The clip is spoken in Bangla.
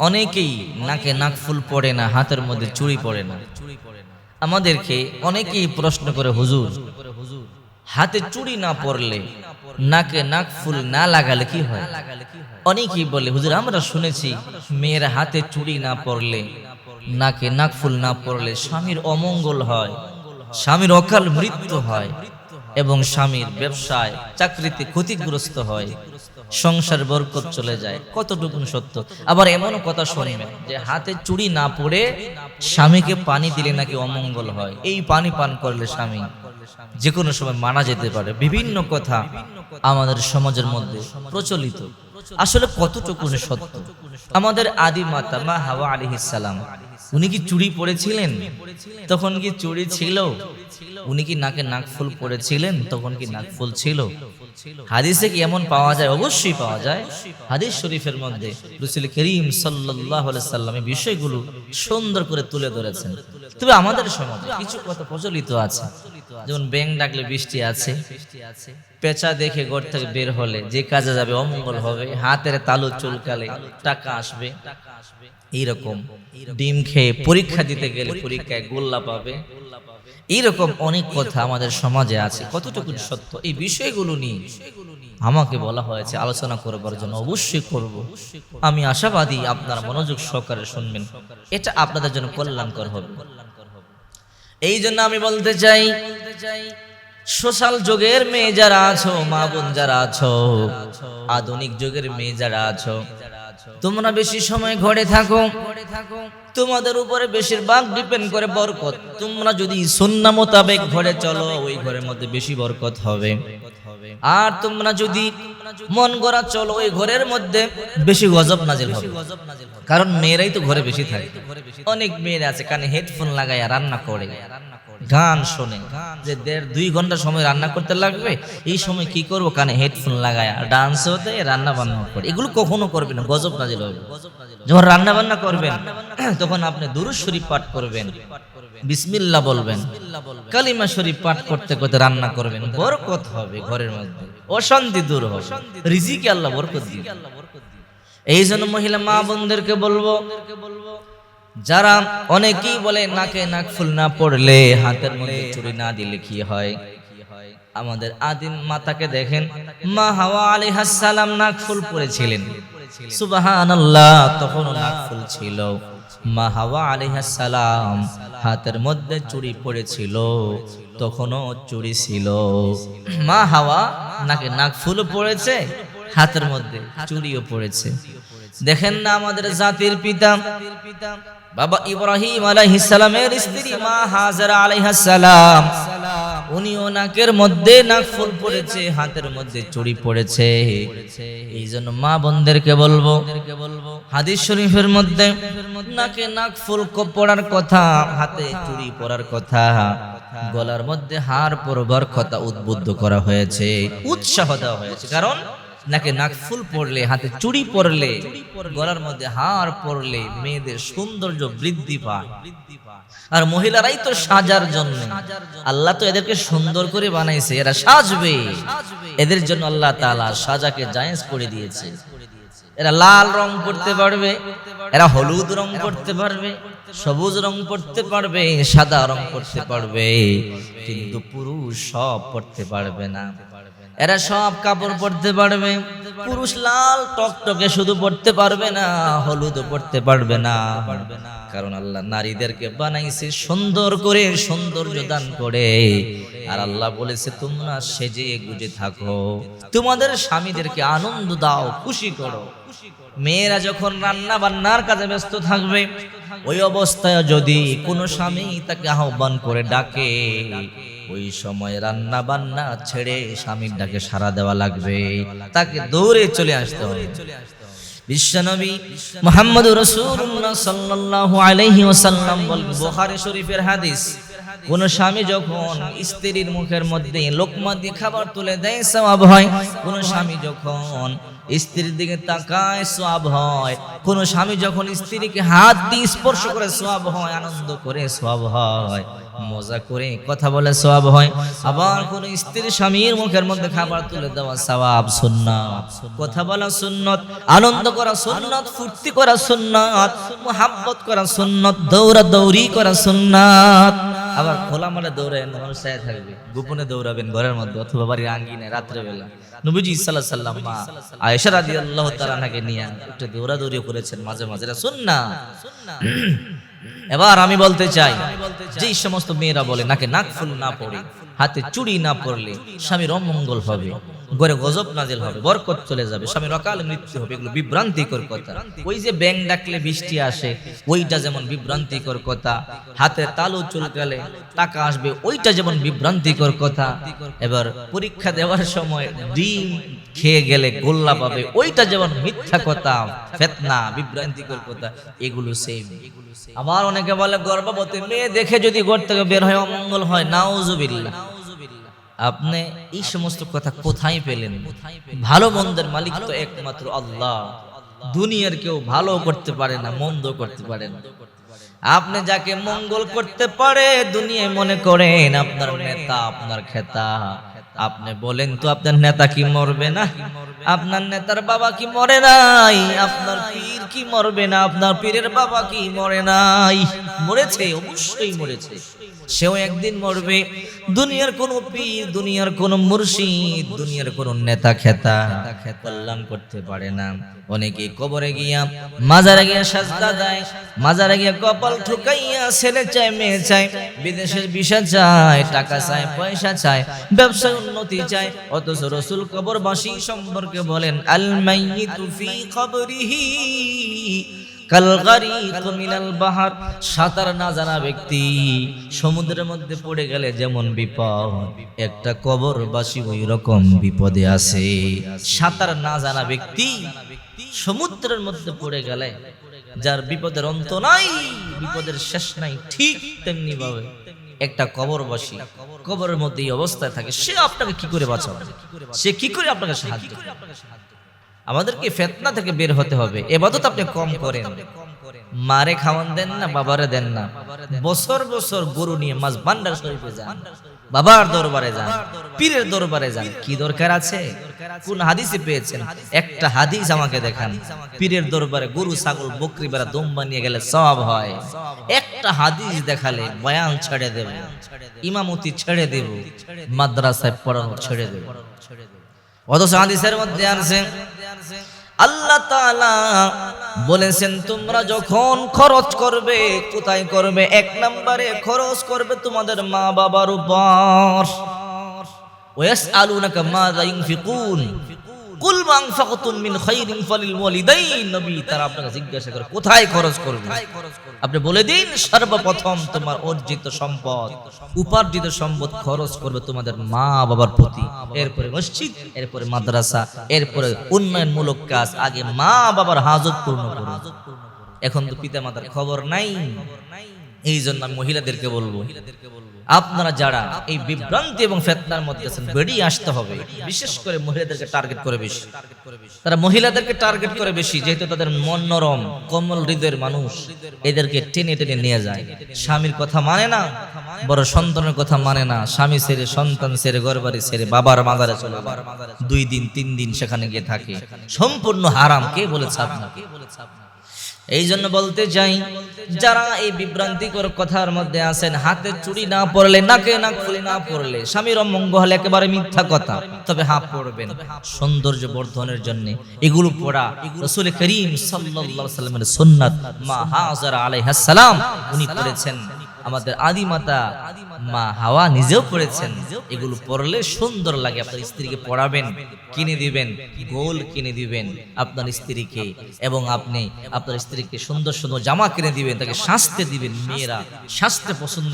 অনেকেই নাকে নাক ফুল পড়ে না, হাতের মধ্যে চুড়ি পড়ে না। আমাদেরকে অনেকেই প্রশ্ন করে, হুজুর, হাতে চুড়ি না পড়লে নাকে নাক ফুল না লাগালে কি হয়? অনেকেই বলে, হুজুর, আমরা শুনেছি মেয়ের হাতে চুড়ি না পড়লে নাকে নাক ফুল না পড়লে স্বামীর অমঙ্গল হয়, স্বামীর অকাল মৃত্যু হয় এবং স্বামীর ব্যবসায়, চাকরিতে ক্ষতিগ্রস্ত হয়। সংসার বরকত চলে যায়। কতটুকু সত্য? আবার এমনও কথা শুনবেন যে হাতে চুড়ি না পড়ে স্বামীকে পানি দিলে নাকি অমঙ্গল হয়। এই পানি পান করলে স্বামী যে কোনো সময় মারা যেতে পারে। বিভিন্ন কথা আমাদের সমাজের মধ্যে প্রচলিত। আসলে কতটুকু সত্য? আমাদের আদি মাতা মা হাওয়া আলিহিস সালাম, উনি কি চুড়ি পড়েছিলেন তখন কি চুড়ি ছিল? উনি কি নাকে নাক ফুল পড়েছিলেন? তখন কি নাক ফুল ছিল? হাদিসে কি এমন পাওয়া যায়? অবশ্যই পাওয়া যায়। হাদিস শরীফের মধ্যে রসুল করিম সাল্লাহ সাল্লাম বিষয়গুলো সুন্দর করে তুলে ধরেছেন। তবে আমাদের সমাজে কিছু কথা প্রচলিত আছে। যেমন ব্যাং ডাকলে বৃষ্টি আছে, পেঁচা দেখে ঘর থেকে বের হলে যে কাজে যাবে অমঙ্গল হবে, হাতের তালু চুলকালে টাকা আসবে। এইরকম ডিম খেয়ে পরীক্ষা দিতে গেলে পরীক্ষায় গোল্লা পাবে। এইরকম অনেক কথা আমাদের সমাজে আছে। কতটুকু সত্য? এই বিষয়গুলো নিয়ে আমাকে বলা হয়েছে, আলোচনা করবার জন্য অবশ্যই করব। আমি আশাবাদী আপনারা মনোযোগ সহকারে শুনবেন। এটা আপনাদের জন্য কল্যাণকর হবে। এই জন্য আমি বলতে চাই, সোশ্যাল যুগের মেয়ে যারা আছো, মা বোন যারা আছো, আধুনিক যুগের মেয়ে যারা আছো তোমরা বেশি সময় ঘরে থাকো। তোমাদের উপরে বেশিরভাগ ডিপেন্ড করে বরকত। তোমরা যদি সন্না মোতাবেক ঘরে চলো, ওই ঘরের মধ্যে বেশি বরকত হবে। আর তোমরা যদি মন গড়া চলো, ওই ঘরের মধ্যে বেশি গজব নাজিল হবে। কারণ মেয়েরাই তো ঘরে বেশি থাকে। অনেক মেয়েরা আছে, কানে হেডফোন লাগাইয়া রান্না করে। গান শোনে। যে দেড় দুই ঘণ্টা সময় রান্না করতে লাগবে, এই সময় কি করব? কানে হেডফোন লাগায়া ডান্স হতে রান্না বান্না করে। এগুলো কখনো করবে না, গজব নাজিল হবে। যখন রান্না বান্না করবেন, তখন আপনি দুরুদ শরীফ পাঠ করবেন। বিসমিল্লা বলবেন। কালিমা শরীফ পাঠ করতে করতে রান্না করবেন, বরকত হবে ঘরের মধ্যে, অশান্তি দূর হবে, রিজিকে আল্লাহ বরকত দিবে এই জন্য মহিলা মা বোনদেরকে বলব, যারা অনেকেই বলে, নাকে নাক ফুল না পড়লে হাতের মধ্যে চুরি না দিলে কি হয়? আমাদের আদিম মাতাকে দেখেন, মা হাওয়া আলাইহিস সালাম নাক ফুল পড়েছিলেন। সুবহানাল্লাহ, তখনও নাক ফুল ছিল। মা হাওয়া আলাইহিস সালাম হাতের মধ্যে চুরি পড়েছিল তখনও চুরি ছিল। মা হাওয়া নাকে নাক ফুল পড়েছে, হাতের মধ্যে চুরিও পড়েছে। দেখেন না আমাদের জাতির পিতা। বাবা ইব্রাহিম আলাইহিস সালামের স্ত্রী মা হাজারা আলাইহিস সালাম উনি নাকের মধ্যে নাক ফুল পড়েছে, হাতের মধ্যে চুড়ি পড়েছে। এই জন্য মা বোনদেরকে বলব, হাদিস শরীফের মধ্যে নাকে নাক ফুল পড়ার কথা, হাতে চুড়ি পরার কথা, গলার মধ্যে হার পরবার কথা উদ্বুদ্ধ করা হয়েছে, উৎসাহ দেওয়া হয়েছে। কারণ নাকে নাক ফুল পড়লে, হাতে চুড়ি পরলে, গলার মধ্যে হার পরলে মেয়েদের সৌন্দর্য বৃদ্ধি পায়। আর মহিলারাই তো সাজার জন্য। আল্লাহ তো এদেরকে সুন্দর করে বানাইছে, এরা সাজবে। এদের জন্য আল্লাহ তাআলা সাজাকে জায়েজ করে দিয়েছে। এরা লাল রং করতে পারবে, এরা হলুদ রং করতে পারবে, সবুজ রং করতে পারবে, সাদা রং করতে পারবে, কিন্তু পুরুষ সব পড়তে পারবে না। এরা সব কাপড় পরতে পারবে। পুরুষ লাল টকটকে শুধু পড়তে পারবে না, হলুদও পড়তে পারবে না। কারণ আল্লাহ নারীদেরকে বানাইছে সুন্দর করে, সৌন্দর্য দান করে। আর আল্লাহ বলেছে, তোমরা সেজে গুজে থাকো। তোমাদের স্বামীদেরকে আনন্দ দাও, খুশি করো। মেয়েরা যখন রান্না বান্নার কাজে ব্যস্ত থাকবে, ওই অবস্থায় যদি কোনো স্বামী তাকে আহ্বান করে ডাকে ওই সময় রান্না বান্না ছেড়ে স্বামীর ডাকে সারা দেওয়া লাগবে। তাকে দৌড়ে চলে আসতে হবে। বিশ্বনবী মোহাম্মদ রসুল্লাহ সাল্লাল্লাহু আলাইহি বল বুখারী শরীফের হাদিস কোন স্বামী যখন স্ত্রীর মুখের মধ্যে লোকমা দিয়ে খাবার তুলে দেয় সওয়াব হয়। কোন স্বামী যখন স্ত্রীর দিকে তাকায় সওয়াব হয়। কোন স্বামী যখন স্ত্রীকে হাত দিয়ে স্পর্শ করে সওয়াব হয়, আনন্দ করে সব হয়। মজা করে কথা বলে সওয়াব হয়। আবার কোন স্ত্রীর স্বামীর মুখের মধ্যে খাবার তুলে দেওয়া সওয়াব সুন্নাত। কথা বলা সুন্নত, আনন্দ করা সুন্নত, ফুর্তি করা সুন্নাত, মোহাব্বত করা সুন্নত দৌড়া দৌড়ি করা সুন্নাত। আবার খোলা মালে দৌড়েন মানুষ চাই থাকবে। গোপনে দৌড়াবেন ঘরের মধ্যে অথবা বাড়ির আঙ্গিনে রাত্রেবেলা। নবীজি ইসাল্লাহ সাল্লাম মা আয়েশা রাজি আল্লাহ নাকি নিয়ে একটু দৌড়াদৌড়ি করেছেন মাঝে মাঝে। এটা না এবার আমি বলতে চাই, যেই সমস্ত মেয়েরা বলে, নাকি নাক ফুল না পড়ে হাতে চুড়ি না পড়লে স্বামীর অমঙ্গল হবে, ঘরে গজব নাজেল হবে, বরকত চলে যাবে, স্বামীর অকাল মৃত্যু হবে, এগুলো বিভ্রান্তিকর কথা। ওই যে ব্যাং ডাকলে বৃষ্টি আসে, ওইটা যেমন বিভ্রান্তিকর কথা, হাতে তালু চুলকালে টাকা আসবে, ওইটা যেমন বিভ্রান্তিকর কথা। এবার পরীক্ষা দেওয়ার সময় ডিম খেয়ে গেলে গোল্লা পাবে, ওইটা যেমন মিথ্যা কথা, ফেতনা, বিভ্রান্তিকর কথা, এগুলো সেম আবার অনেকে বলে, গর্ভবতী মেয়ে দেখে যদি ঘর থেকে বের হয়, অমঙ্গল হয়, নাউজুবিল্লাহ। আপনি এই সমস্ত কথা কোথায় পেলেন? ভালো মন্দের মালিক তো একমাত্র আল্লাহ। দুনিয়ার কেউ ভালো করতে পারে না, মন্দ করতে পারে না। আপনি যাকে মঙ্গল করতে পারে, দুনিয়ায় মনে করেন আপনার নেতা আপনার খেতা। আপনি বলেন তো আপনার নেতা কি মরবে না? আপনার নেতার বাবা কি মরে নাই? আপনার পীর কি মরবে না? আপনার পীরের বাবা কি মরে নাই? মরেছে, অবশ্যই মরেছে। সেও একদিন মরবে। দুনিয়ার কোন পীর, দুনিয়ার কোন মুর্শিদ, দুনিয়ার কোন নেতা খেতা কল্যাণ করতে পারে না। অনেকে কবরে গিয়া, মাজারে গিয়া সাজদা দেয়, মাজারে গিয়া কপাল ঠুকাইয়া ছেলে চায়, মেয়ে চায়, বিদেশের বিষা চায়, টাকা চায়, পয়সা চায়, ব্যবসায় উন্নতি চায়, অথচ রসুল কবরবাসী সম্পর্কে বলেন আল মাইয়িতু ফি কবরিহি। সাঁতার না জানা ব্যক্তি, সমুদ্রের মধ্যে পড়ে গেলে যেমন বিপদ, একটা ওই রকম বিপদে আছে। সাঁতার না জানা ব্যক্তি, সমুদ্রের মধ্যে পড়ে গেলে যার বিপদের অন্ত নাই, বিপদের শেষ নাই, ঠিক তেমনি ভাবে একটা কবরবাসী কবরের মধ্যে এই অবস্থায় থাকে, সে আপনাকে কি করে বাঁচাবে? সে কি করে আপনাকে সাহায্য? আমাদেরকে ফেতনা থেকে বের হতে হবে। এবাদত আপনি কম করেন। মারে খাওয়ান দেন না, বাবারে দেন না। বছর বছর গরু নিয়ে মাছ ভান্ডার শরীফে যান। বাবার দরবারে যান। পীরের দরবারে যান। কি দরকার আছে? কোন হাদিসে পেয়েছেন? একটা হাদিস আমাকে দেখান। পীরের দরবারে গরু, ছাগল, বকরি, বেড়া দম্বা নিয়ে গেলে সব হয়। একটা হাদিস দেখালে বয়ান ছেড়ে দেব। ইমামতি ছেড়ে দেব। মাদ্রাসায় পড়ানো ছেড়ে দেব। অথচ হাদিসের মধ্যে আছে আল্লাহ বলেছেন, তোমরা যখন খরচ করবে, কোথায় করবে? এক নম্বরে খরচ করবে তোমাদের মা বাবার উপর। ওয়াসআলুনাকা মাযা কুল মা আনফাকতুম মিন খাইরিন ফালিল ওয়ালিদাইন। নবী তারা আপনাকে জিজ্ঞাসা করে কোথায় খরচ করবে আপনি বলে দিন সর্বপ্রথম তোমার অর্জিত সম্পদ উপার্জিত সম্পদ খরচ করবে তোমাদের মা বাবার প্রতি। এরপরে মসজিদ এরপরে মাদ্রাসা এরপরে উন্নয়নমূলক কাজ আগে মা বাবার হাজত পূর্ণ করুন। এখন তো পিতা মাতার খবর নাই। এই জন্য আমি মহিলাদেরকে বলব, আপনারা যারা এই বিভ্রান্তি এবং ফেতনার মধ্যে আছেন, বেরিয়ে আসতে হবে। বিশেষ করে মহিলাদেরকে টার্গেট করে বেশি। তারা মহিলাদেরকে টার্গেট করে বেশি, যেহেতু তাদের মন নরম, কোমল হৃদয়ের মানুষ, এদেরকে টেনে টেনে নিয়ে যায়। স্বামীর কথা মানে না, বড় সন্তানের কথা মানে না। স্বামী ছেড়ে সন্তান, ছেড়ে গরবারি ছেড়ে বাবার মাজারে চলে দুই দিন, তিন দিন সেখানে গিয়ে থাকে। সম্পূর্ণ হারাম, কে বলেছে আপনাকে? এই জন্য বলতে চাই, যারা এই বিভ্রান্তিকর কথার মধ্যে আছেন, হাতে চুড়ি না পড়লে, নাকে নাক ফুলি না পড়লে, স্বামীর অমঙ্গ হলে একেবারে মিথ্যা কথা। তবে হাত পড়বেন। সৌন্দর্য বর্ধনের জন্য এগুলো পড়া রসুল করিম সাল্লাল্লাহু সাল্লামের সুন্নাত। মা হাজারা আলাইহিস সালাম, উনি করেছেন। আমাদের আদিমাতা মা হাওয়া নিজেও পড়েছেন। এগুলো পড়লে সুন্দর লাগে। আপনার স্ত্রীকে পড়াবেন, কিনে দিবেন, গোল কিনে দিবেন আপনার স্ত্রীকে। এবং আপনি আপনার স্ত্রীকে সুন্দর সুন্দর জামা কিনে দিবেন, তাকে সাজতে দিবেন। মেয়েরা সাজতে পছন্দ